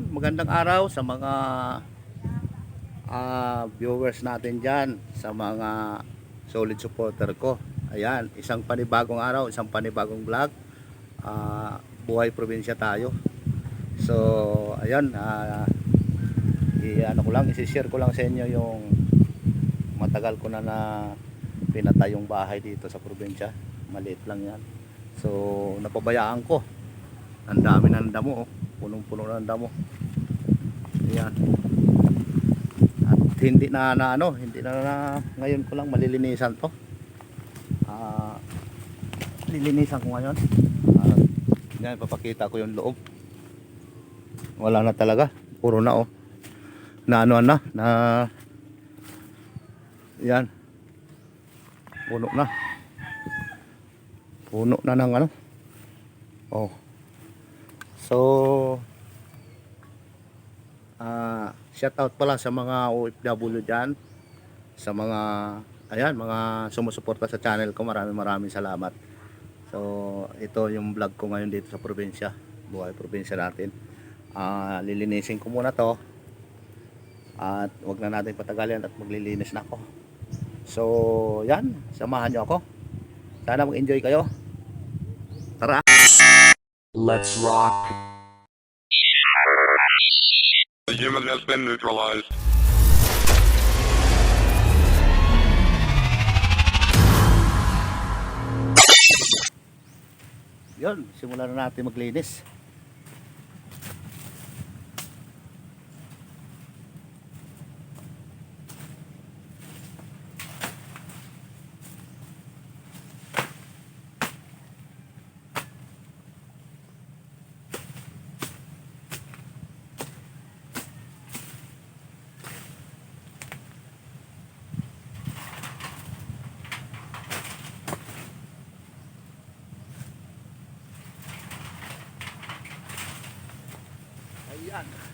Yun, magandang araw sa mga ah, viewers natin dyan, sa mga solid supporter ko. Ayan, isang panibagong araw, isang panibagong vlog. Ah, buhay probinsya tayo. So, ayan, ah, i ano ko lang, isi-share ko lang sa inyo yung matagal ko na na pinatay yung bahay dito sa probinsya. Maliit lang yan. So, napabayaan ko. Ang dami ng damo, oh. Punong-puno ng damo. Ayan. At hindi na, na ano, hindi na, na ngayon ko lang malilinisan to. Ah, lilinisan ko ngayon. Ah, yan, papakita ko yung loob. Wala na talaga. Puro na oh. Na ano na, na yan. Puno na. Puno na ng ano. Oh. So, ah, shout out pala sa mga OFW dyan. Sa mga, ayan, mga sumusuporta sa channel ko. Maraming maraming salamat. So, ito yung vlog ko ngayon dito sa probinsya. Buhay probinsya natin. Ah, lilinisin ko muna to. At wag na natin patagalin at maglilinis na ako. So, yan. Samahan nyo ako. Sana mag-enjoy kayo. Tara! Let's rock. The human has been neutralized. Yun, simulan na natin maglinis. yan.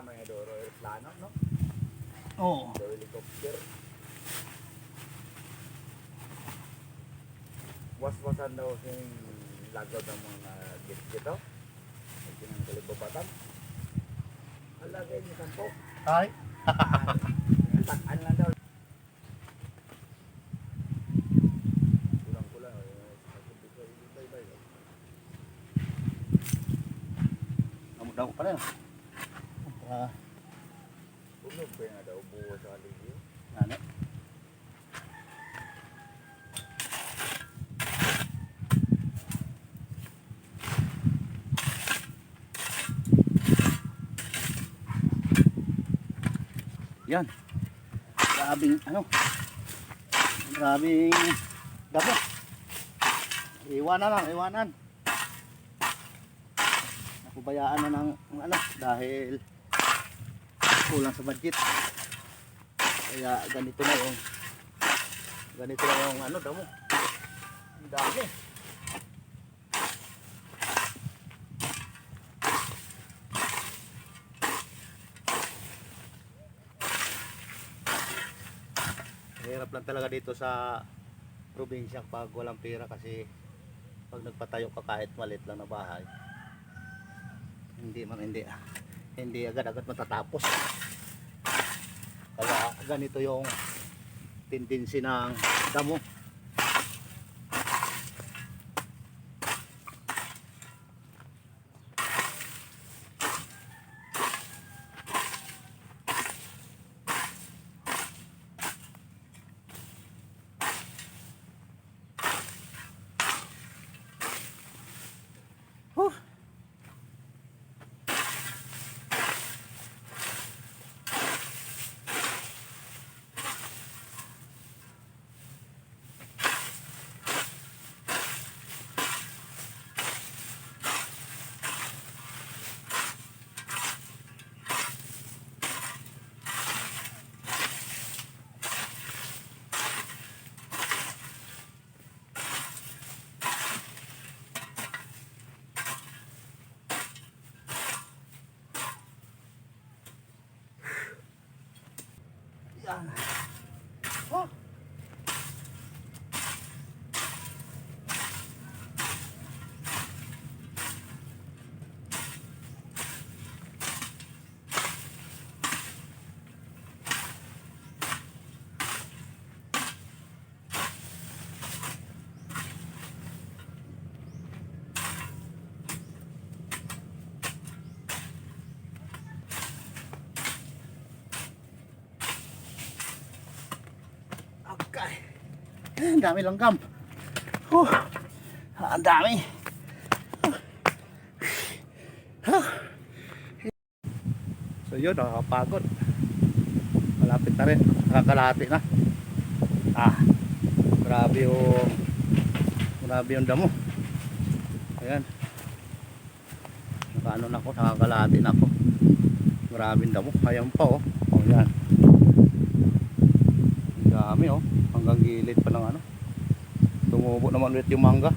Na. Gamay-gamay nga doro. Aeroplano, no? Oo. Do helicopter. Was-wasan daw sing lagaw ng mga git dito. Ay kinang kalibabatan. Alagay ni sampo. Ay. Takan lang daw. Kulang-kulang. Namudaw pa rin. Ah, Bulog pa nga daw buo sa aligyo. ano? Yan. Grabing ano? Grabing damo. Iwanan lang, iwanan. Nakubayaan na ng ano dahil kulang sa budget. Kaya ganito na yung ganito na yung ano damo. Ang dami. Hirap lang talaga dito sa probinsya pag walang pera kasi pag nagpatayo ka kahit maliit lang na bahay hindi man hindi hindi agad-agad matatapos. Kaya ganito yung tendency ng damo Yan. Oh. Ang dami langgam. Oh, ang dami. Huh. So yun, nakakapagod. Malapit na rin. Nakakalati na. Ah, grabe yung grabe yung damo. Ayan. Nakaano na ako, nakakalati na ako. Grabe yung damo. Ayan pa oh. Oh, yan. Ang dami oh. Hanggang gilid pa ng ano. Tumubo naman ulit yung mangga.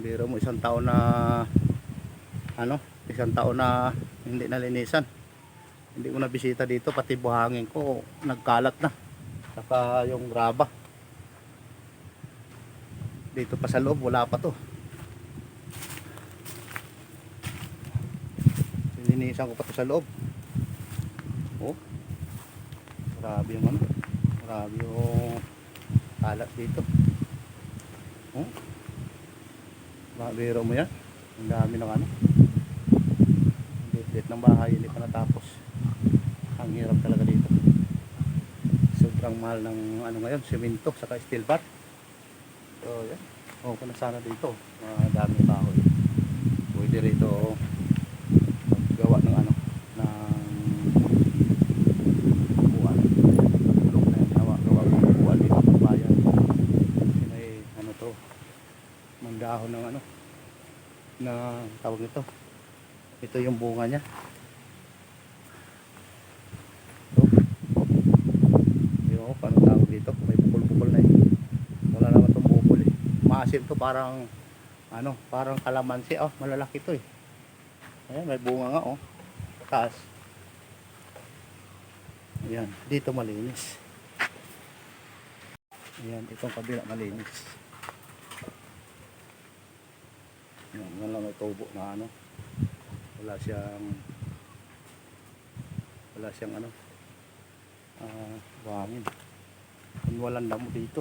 Biro mo isang taon na ano, isang taon na hindi nalinisan. Hindi ko na bisita dito pati buhangin ko nagkalat na. Saka yung graba. Dito pa sa loob wala pa to. Linisan ko pa to sa loob. Oh. Grabe yung ano. Grabe yung kalat dito. Oh. Mabiro mo yan. Ang dami ng ano. Liit ng bahay, hindi pa natapos. Ang hirap talaga dito. Sobrang mahal ng ano ngayon, semento saka steel bar. So, yan. Oh, na sana dito. Mga daming kahoy. Pwede rito gawa ng ano ng upuan. Tulog na yan. Gawa, gawa ng upuan dito sa bayan. Kasi may ano to mandahon ng ano na tawag ito ito yung bunga niya yung paano tawag dito may bukol-bukol na eh wala naman itong bukol eh maasim to parang ano parang kalamansi oh malalaki to eh Ayan, may bunga nga oh. Taas. Ayan, dito malinis. Ayan, itong kabila malinis. Ayan, yan lang may tubo na ano. Wala siyang wala siyang ano ah buhangin. Kung walang damo dito.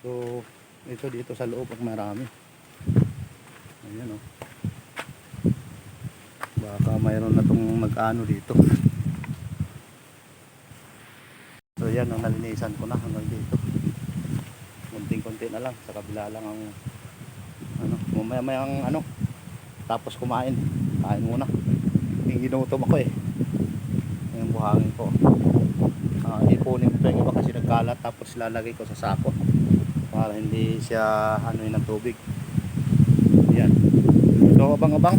So, ito dito sa loob ang marami. Ayan oh. Baka mayroon na tong mag-ano dito. So yan ang nalinisan ko na hanggang dito. Kunting-kunti na lang. Sa kabila lang ang mamaya maya ang ano. Tapos kumain. Kain muna. Yung ginutom ako eh. Yung buhangin ko. Ah, ipunin ko yung iba kasi nagkalat tapos lalagay ko sa sako para hindi siya ano ng tubig. Yan. So abang-abang.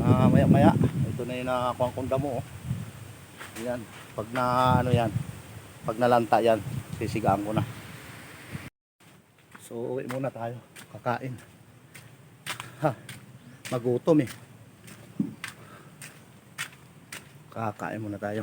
Ah, maya maya. Ito na yung nakakuha kong damo. Oh. Yan. Pag na ano yan. Pag nalanta yan, sisigaan ko na. So uwi muna tayo. Kakain. Ha. Magutom eh. Kakain muna tayo.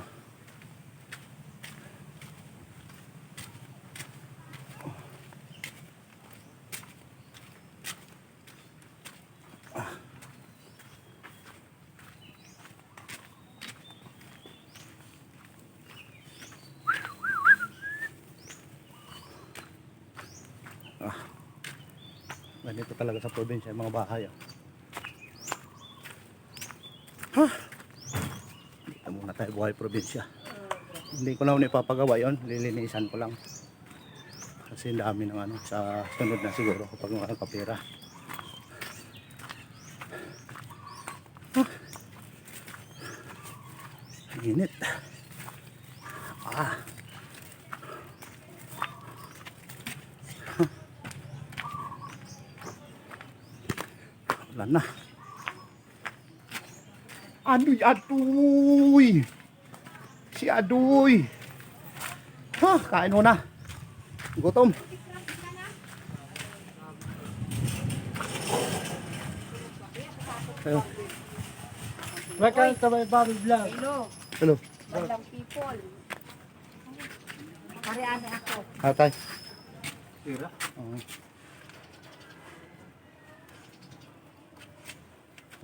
Ganito talaga sa probinsya, mga bahay. Oh. Ha? Dito muna tayo buhay probinsya. Hindi ko na muna ipapagawa yun. Lilinisan ko lang. Kasi dami ng ano, sa sunod na siguro kapag mga kapira. Ha? Init. Ah. Wala na. Aduy, aduy. Si Aduy. Ha, kain mo na. Gutom. Hello. Welcome to my Bobby Vlog. Hello, Hello. bandang people. Parihan ako. Atay. Tira. Oo.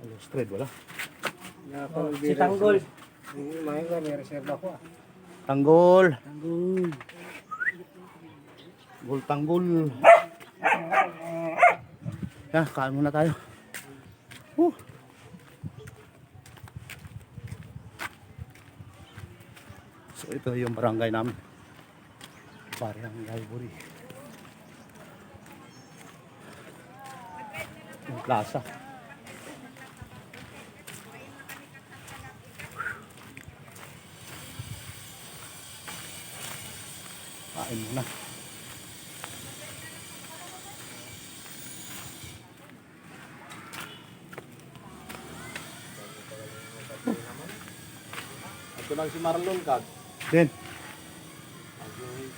Hello, straight wala. Si Tanggol. May nga, may reserve ako ah. Tanggol. Tanggol. Gol tanggol. Ya, kain muna tayo. Huh. So ito yung barangay namin. Barangay Buri. Yung plaza. Kain muna. Ito lang si Marlon Kag. Din.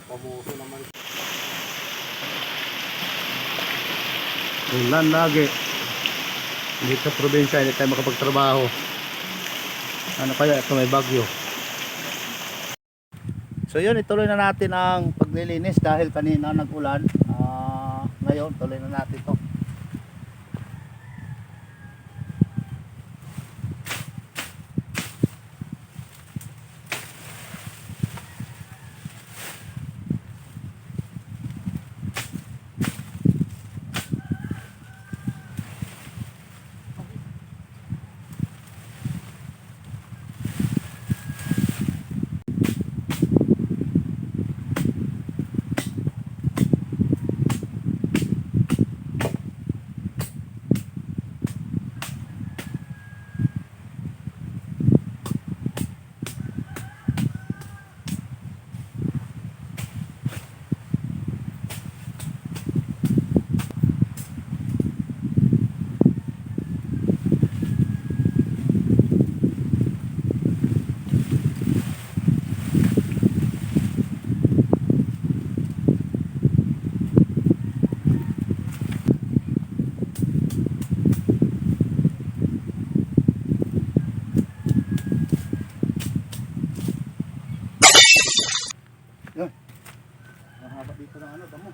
Pamuso naman. Ulan lagi. Dito sa probinsya, hindi tayo makapagtrabaho. Ano kaya ito may bagyo. So yun, ituloy na natin ang paglilinis dahil kanina nag-ulan. Ah, ngayon, tuloy na natin to. Yun. Ang haba dito ng ano, damo.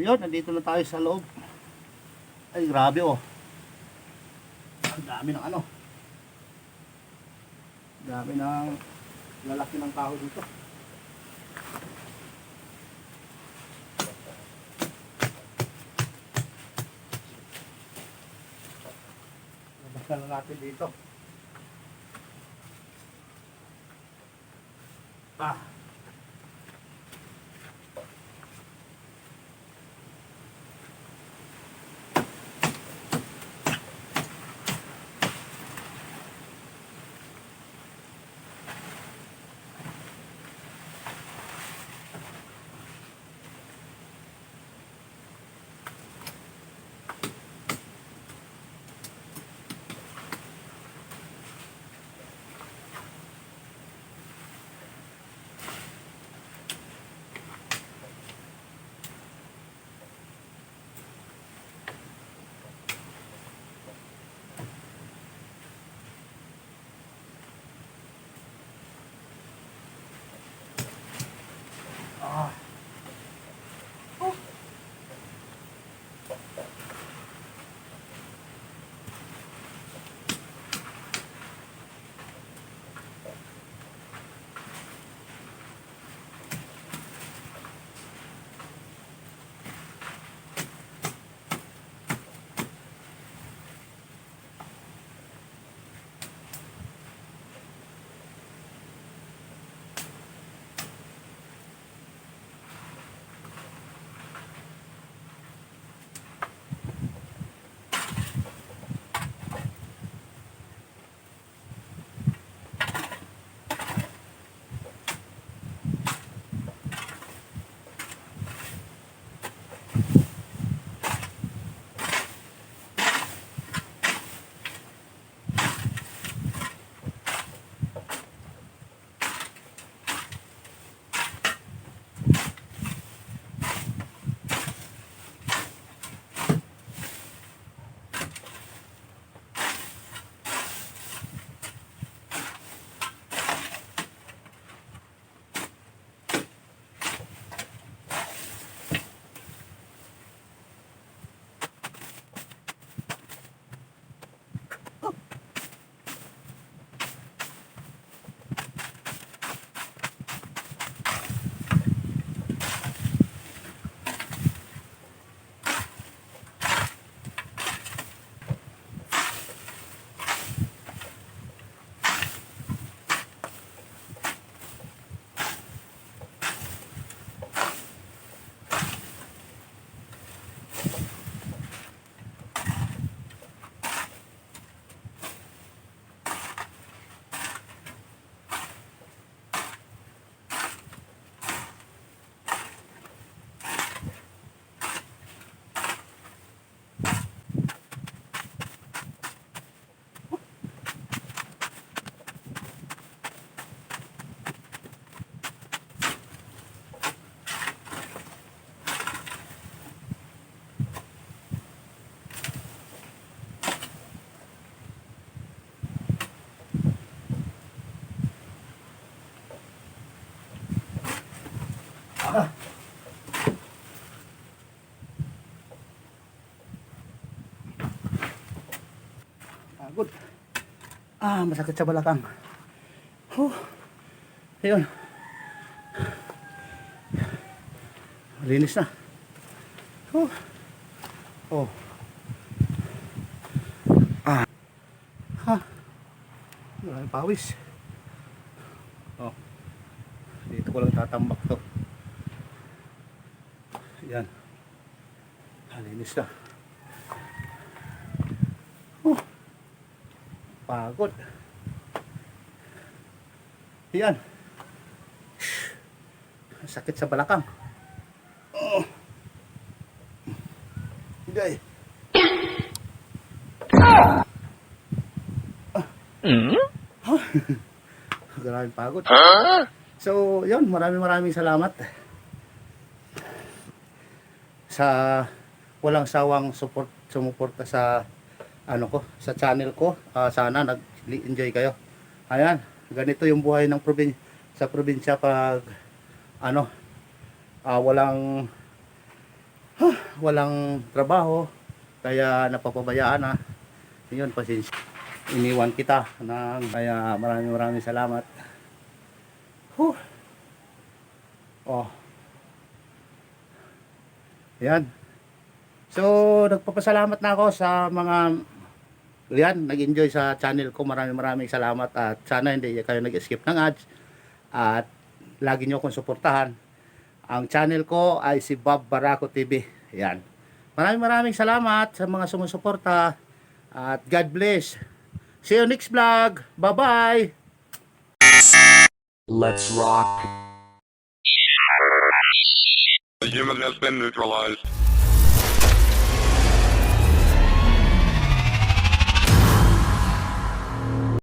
So yun, nandito na tayo sa loob. Ay, grabe oh. Ang dami ng ano. Dami ng lalaki ng kahoy dito. Nabasa na natin dito. Ah. Pagod. Ah, masakit sa balakang. Huh. Ayun. Linis na. Huh. Oh. Ah. Ha. Maraming pawis. Oh. Dito ko lang tatambak to. Yan. Linis na. Oh. Pagod. Yan. Sakit sa balakang. Oh. Hindi. Maraming pagod. So, yun, maraming maraming salamat. Sa walang sawang support sumuporta sa ano ko, sa channel ko. Ah, sana nag-enjoy kayo. Ayan, ganito yung buhay ng probin sa probinsya pag ano, ah, walang huh, walang trabaho kaya napapabayaan na. Yun, pasensya. Iniwan kita ng kaya maraming maraming salamat. Huh. Oh. Yan. So, nagpapasalamat na ako sa mga yan, nag-enjoy sa channel ko. Maraming maraming salamat at sana hindi kayo nag-skip ng ads at lagi nyo akong suportahan. Ang channel ko ay si Bob Baraco TV. Yan. Maraming maraming salamat sa mga sumusuporta at God bless. See you next vlog. Bye-bye. Let's rock. The human has been neutralized.